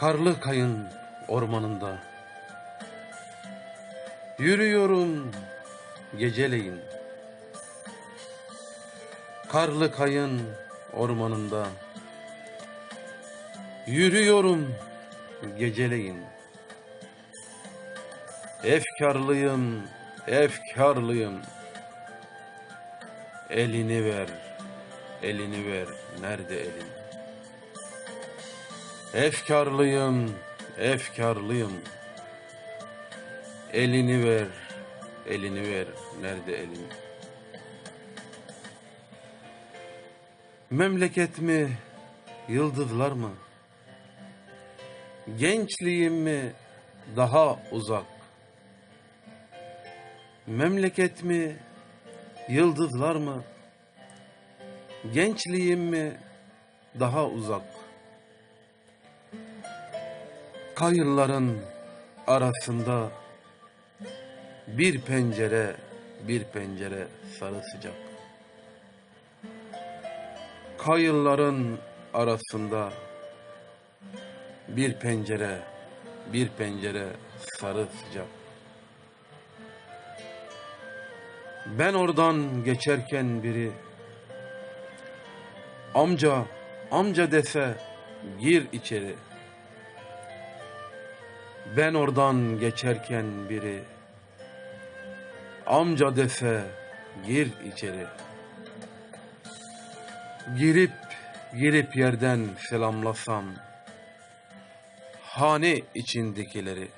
Karlı kayın ormanında. Yürüyorum geceleyin. Karlı kayın ormanında. Yürüyorum geceleyin. Efkarlıyım, efkarlıyım. Elini ver, elini ver, nerede elin? Efkarlıyım, efkarlıyım. Elini ver, elini ver, nerede elin? Memleket mi, yıldızlar mı? Gençliğim mi, daha uzak? Memleket mi, yıldızlar mı? Gençliğim mi, daha uzak? Kayırların arasında bir pencere, bir pencere sarı sıcak. Kayırların arasında bir pencere, bir pencere sarı sıcak. Ben oradan geçerken biri amca, amca dese gir içeri. Ben oradan geçerken biri amca dese gir içeri. Girip girip yerden selamlasam hane içindekileri